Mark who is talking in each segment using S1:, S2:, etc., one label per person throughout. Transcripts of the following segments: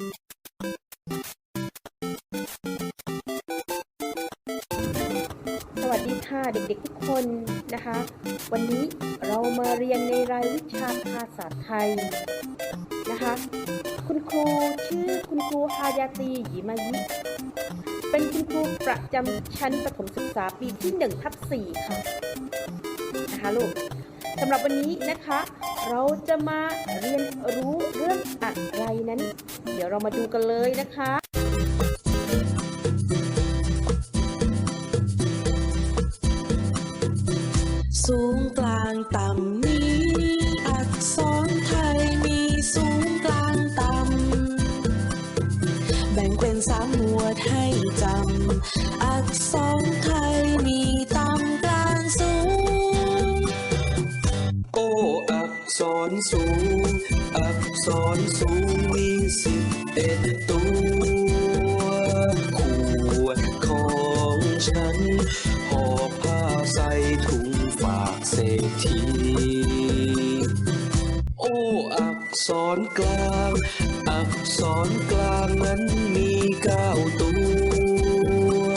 S1: สวัสดีค่ะเด็กๆทุกคนนะคะ วันนี้เรามาเรียนในรายวิชาภาษาไทยนะคะ คุณครูชื่อคุณครูฮายาตีหยิมายิเป็นคุณครูประจำชั้นประถมศึกษาปีที่1ทับ4ค่ะนะคะลูกสำหรับวันนี้นะคะ เราจะมาเรียนรู้เรื่องอะไรนั้น เดี๋ยวเรามาดูกันเลยนะคะ
S2: สูง อักษรสูงมีสิ
S3: บเอ็ดตัวขวดของฉันห่อผ้าใส่ถุงฝากเศรษฐีโอ้อักษรกลาง อักษรกลางนั้นมีเก้าตัว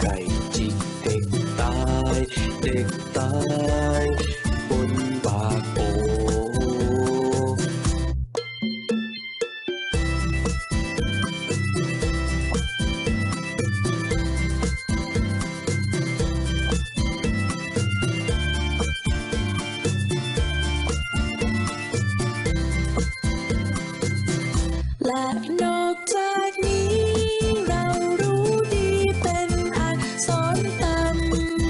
S3: ไก่จิกเด็กตาย เด็กตาย
S2: และนอกจากนี้เรารู้ดีเป็นอักษรต่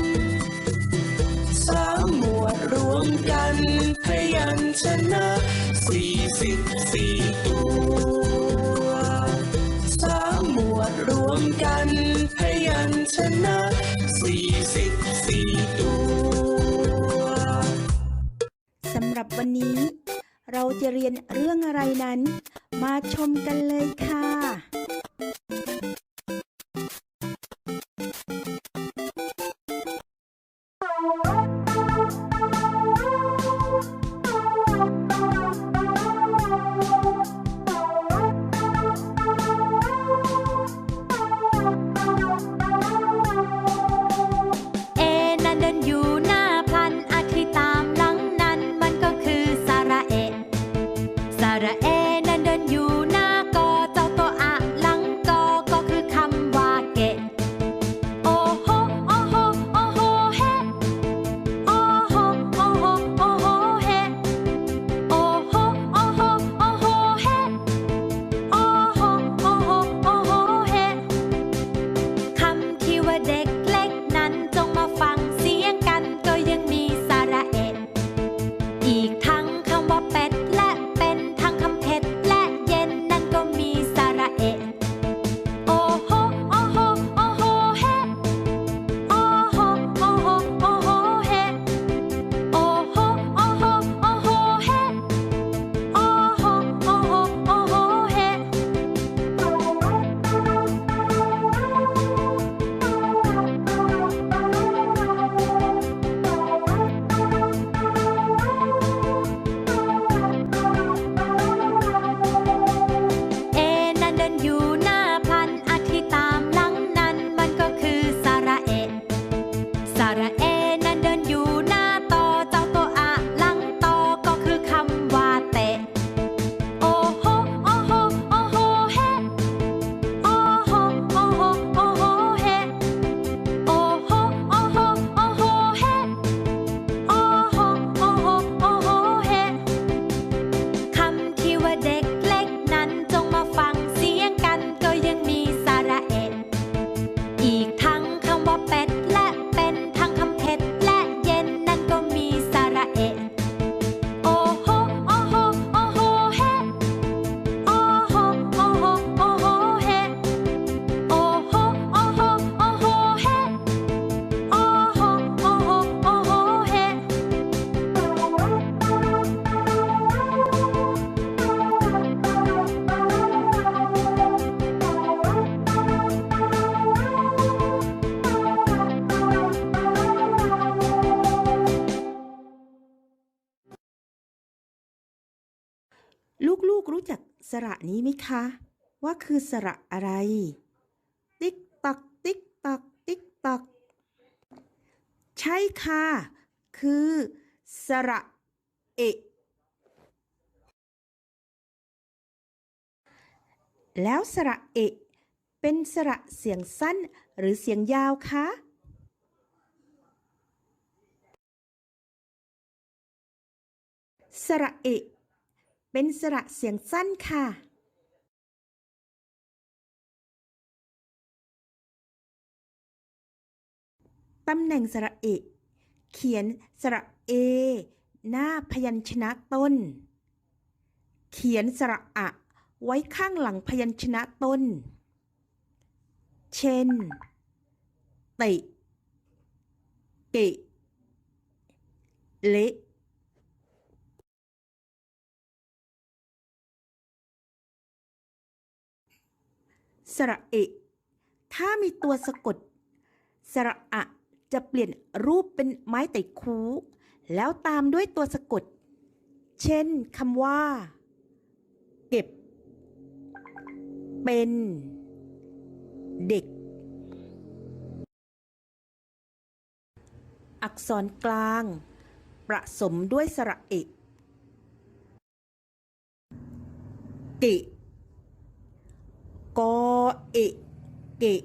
S2: ำสามหมวดรวมกันพยัญชนะสี่สิบสี่ตัวสามหมวดรวมกันพยัญชนะสี่สิบสี่ตัว
S4: สำหรับวันนี้ เราจะเรียนเรื่องอะไรนั้น มาชมกันเลยค่ะ
S5: กรู้จักสระนี้
S1: ไหมคะ ว่าคือสระอะไร ติ๊กตัก ติ๊กตัก ติ๊กตัก ใช่ค่ะ คือสระเอะแล้วสระเอะเป็นสระเสียงสั้นหรือเสียงยาวคะ สระเอะ เป็นสระเสียงสั้นค่ะตำแหน่งสระเอะเขียนสระเอ หน้าพยัญชนะต้น เขียนสระอะไว้ข้างหลังพยัญชนะต้น เช่นติเกะ เละ สระเอะถ้ามีตัวสะกด สระอะจะเปลี่ยนรูปเป็นไม้ไต่คูแล้วตามด้วยตัวสะกด เช่นคำว่า เก็บ เป็น เด็ก อักษรกลาง ประสมด้วยสระเอกเกะ กอเอะเกะ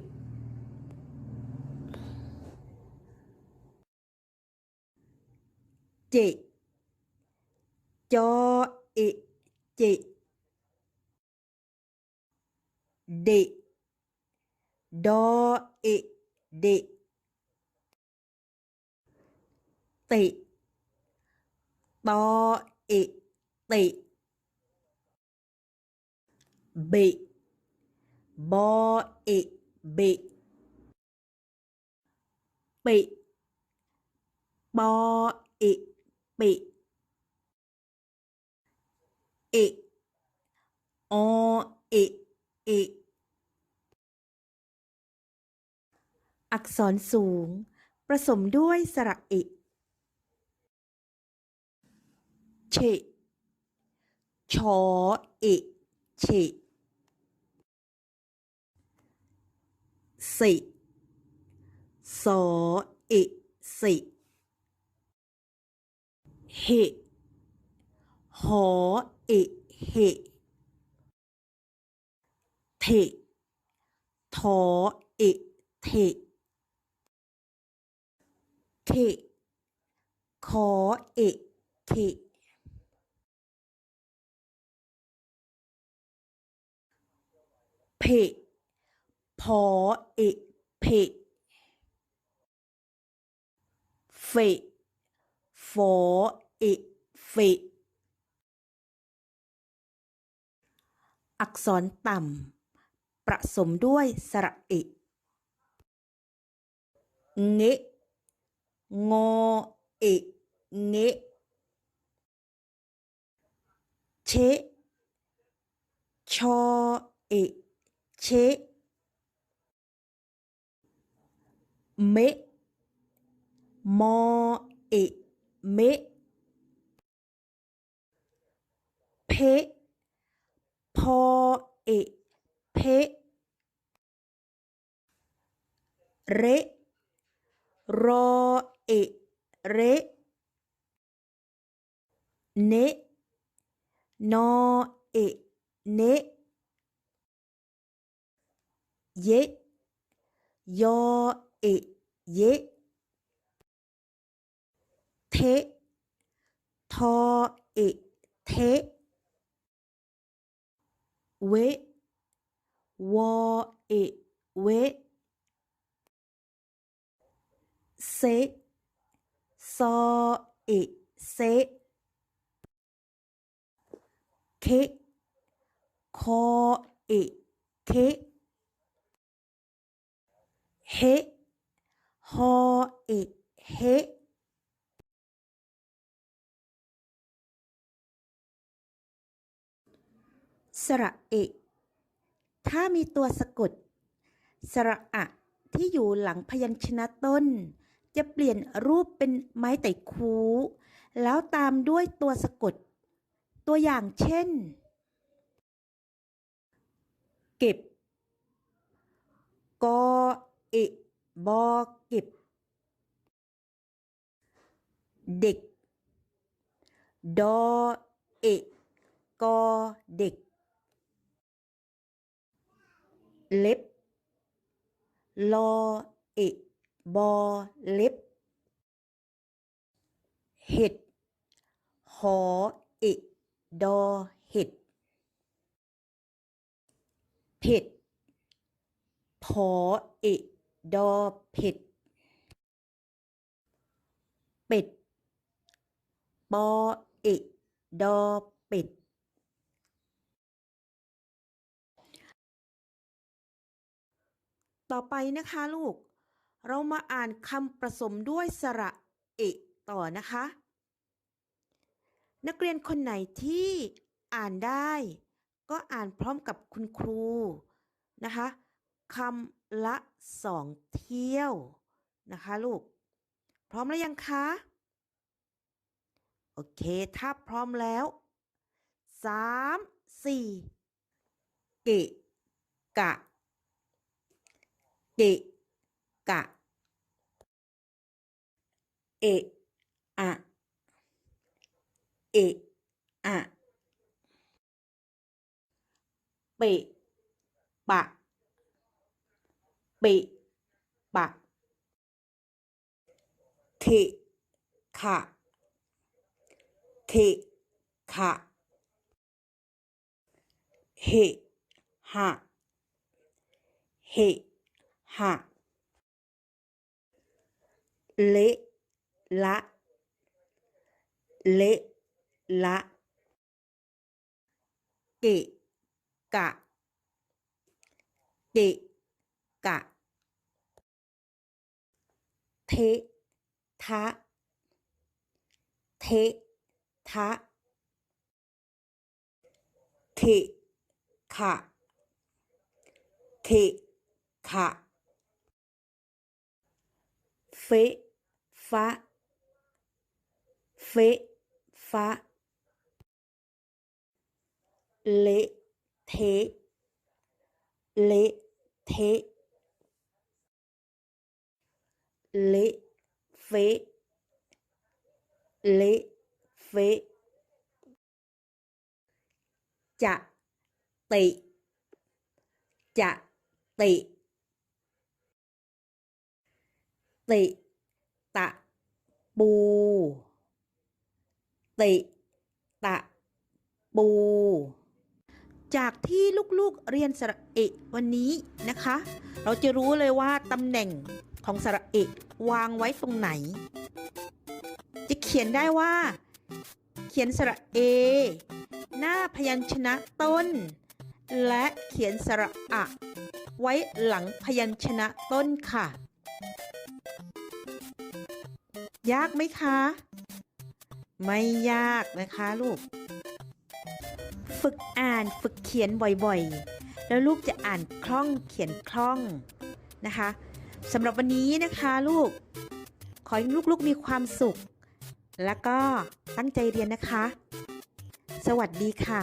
S1: เจจอเอะเบอเอเบะเปะปอเอะเปะเอะอเอะเออักษรสูง ผสมด้วยสระเอะเฉชอเอะเฉ สิสอเอะสิเหหอเอะเหเททอเอะเทเคขอเอะเคเพอเอเพเฟฟอเอเฟอักษรต่ำผสมด้วยสระเอเงะงอเอเงะเช ชอเอเช เมะมอเอเมะเพะพอเอเพะเรรอเอเรเนนอเอเนเยยอ เอเยเททอเอเทเววอเอเวเซซอเอเซเคคอเอเคเฮ ฮอเอเฮสระเอถ้ามีตัวสะกด สระอะ ที่อยู่หลังพยัญชนะต้น จะเปลี่ยนรูปเป็นไม้ไต่คู แล้วตามด้วยตัวสะกด ตัวอย่างเช่น เก็บ กอเอ บอก็บเด็ก ดอเอะกอเด็ก เล็บ ลอเอะบอเล็บ เห็ด หอเอะดอเห็ด เผ็ดผอเอะ ดอผ็ดเป็ดปอเอะดอป็ดต่อไปนะคะลูก เรามาอ่านคำผสมด้วยสระเอะต่อนะคะ นักเรียนคนไหนที่อ่านได้ ก็อ่านพร้อมกับคุณครูนะคะคำ ละสองเที่ยวนะคะลูก พร้อมแล้วยังคะ โอเค ถ้าพร้อมแล้วสามสี่เกะกะเกะกะ เอะอะเอะอะเปะปะ ปะปะเทขะเทขะเหหะเหหะเละละเละละเกะกะเกะกะเททะเททะเทขะเทขะ เละเละเละเฟะเละเฟะจะตะจะตะเตะตะปูตะตะปู จากที่ลูกๆเรียนสระเอะวันนี้นะคะ เราจะรู้เลยว่าตำแหน่ง ของสระเอะวางไว้ตรงไหน จะเขียนได้ว่า เขียนสระเอ หน้าพยัญชนะต้น และเขียนสระอะไว้หลังพยัญชนะต้นค่ะ ยากไหมคะ ไม่ยากนะคะลูก ฝึกอ่านฝึกเขียนบ่อยๆ แล้วลูกจะอ่านคล่องเขียนคล่องนะคะ สำหรับวันนี้นะคะลูก ขอให้ลูกๆมีความสุข แล้วก็ตั้งใจเรียนนะคะ สวัสดีค่ะ